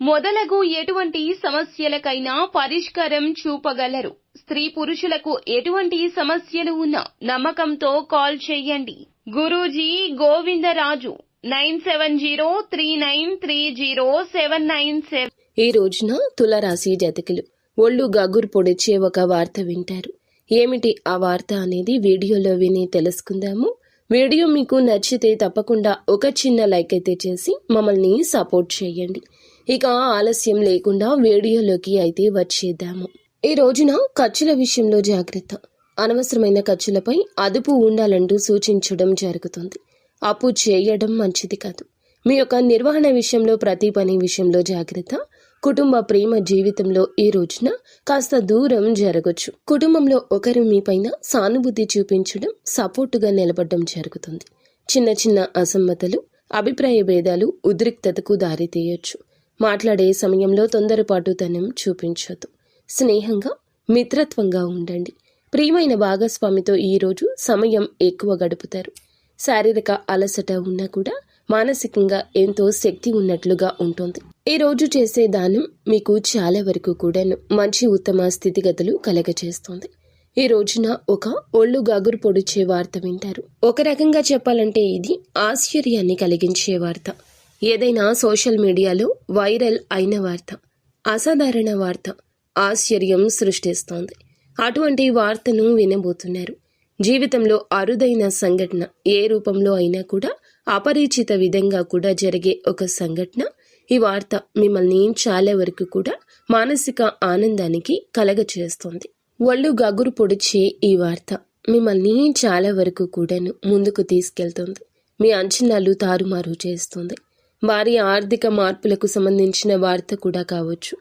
మొదలగు ఎటువంటి సమస్యలకైనా పరిష్కారం చూపగలరు. స్త్రీ పురుషులకు ఎటువంటి సమస్యలు ఉన్నా నమ్మకంతో కాల్ చేయండి. Guruji Govindaraju nine seven zero three nine three zero seven nine seven. ఈ రోజున తులరాశి జతకులు ఒళ్ళు గగురు పొడిచే ఒక వార్త వింటారు. ఏమిటి ఆ వార్త అనేది వీడియోలో విని తెలుసుకుందాము. వీడియో మీకు నచ్చితే తప్పకుండా ఒక చిన్న లైక్ అయితే చేసి మమ్మల్ని సపోర్ట్ చేయండి. ఇక ఆలస్యం లేకుండా వీడియోలోకి అయితే వచ్చేద్దాము. ఈ రోజున ఖర్చుల విషయంలో జాగ్రత్త. అనవసరమైన ఖర్చులపై అదుపు ఉండాలంటూ సూచించడం జరుగుతుంది. అప్పు చేయడం మంచిది కాదు. మీ యొక్క నిర్వహణ విషయంలో ప్రతి పని విషయంలో జాగ్రత్త. కుటుంబ ప్రేమ జీవితంలో ఈ రోజున కాస్త దూరం జరగచ్చు. కుటుంబంలో ఒకరు మీపైన సానుభూతి చూపించడం సపోర్టుగా నిలబడడం జరుగుతుంది. చిన్న చిన్న అసమ్మతలు అభిప్రాయ భేదాలు ఉద్రిక్తతకు దారితీయొచ్చు. మాట్లాడే సమయంలో తొందరపాటుతనం చూపించొద్దు స్నేహంగా మిత్రత్వంగా ఉండండి. ప్రియమైన భాగస్వామితో ఈరోజు సమయం ఎక్కువ గడుపుతారు. శారీరక అలసట ఉన్నా కూడా మానసికంగా ఎంతో శక్తి ఉన్నట్లుగా ఉంటుంది. ఈ రోజు చేసే దానం మీకు చాలా వరకు కూడాను మంచి ఉత్తమ స్థితిగతులు కలగచేస్తుంది ఈ రోజున ఒక ఒళ్ళు గగురు పొడిచే వార్త వింటారు. ఒక రకంగా చెప్పాలంటే ఇది ఆశ్చర్యాన్ని కలిగించే వార్త. ఏదైనా సోషల్ మీడియాలో వైరల్ అయిన వార్త అసాధారణ వార్త ఆశ్చర్యం సృష్టిస్తోంది. అటువంటి వార్తను వినబోతున్నారు. జీవితంలో అరుదైన సంఘటన ఏ రూపంలో అయినా కూడా అపరిచిత విధంగా కూడా జరిగే ఒక సంఘటన ఈ వార్త మిమ్మల్ని చాలా వరకు కూడా మానసిక ఆనందానికి కలగచేస్తుంది. ఒళ్ళు గగురు పొడిచే ఈ వార్త మిమ్మల్ని చాలా వరకు కూడాను ముందుకు తీసుకెళ్తుంది. మీ అంచనాలు తారుమారు చేస్తుంది. వారి ఆర్థిక మార్పులకు సంబంధించిన వార్త కూడా కావచ్చు.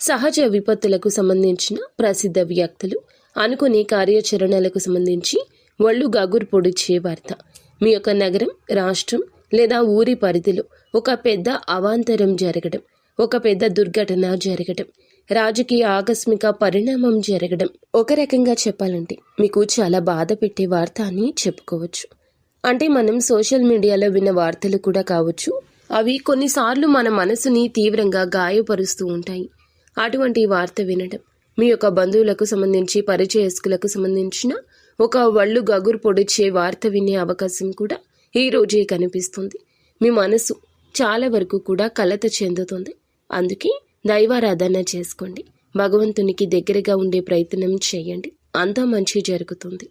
సహజ విపత్తులకు సంబంధించిన ప్రసిద్ధ వ్యక్తులు అనుకుని కార్యాచరణలకు సంబంధించి ఒళ్ళు గగురు పొడిచే వార్త. మీ యొక్క నగరం రాష్ట్రం లేదా ఊరి పరిధిలో ఒక పెద్ద అవాంతరం జరగడం ఒక పెద్ద దుర్ఘటన జరగడం రాజకీయ ఆకస్మిక పరిణామం జరగడం ఒక రకంగా చెప్పాలంటే మీకు చాలా బాధ పెట్టే వార్త అని చెప్పుకోవచ్చు. అంటే మనం సోషల్ మీడియాలో విన్న వార్తలు కూడా కావచ్చు అవి కొన్నిసార్లు మన మనసుని తీవ్రంగా గాయపరుస్తూ ఉంటాయి. అటువంటి వార్త వినడం మీ యొక్క బంధువులకు సంబంధించి పరిచయస్కులకు సంబంధించిన ఒక వళ్ళు గగురు పొడిచే వార్త వినే అవకాశం కూడా ఈ రోజే కనిపిస్తుంది. మీ మనసు చాలా వరకు కూడా కలత చెందుతుంది. అందుకే దైవారాధన చేసుకోండి. భగవంతునికి దగ్గరగా ఉండే ప్రయత్నం చేయండి. అంతా మంచి జరుగుతుంది.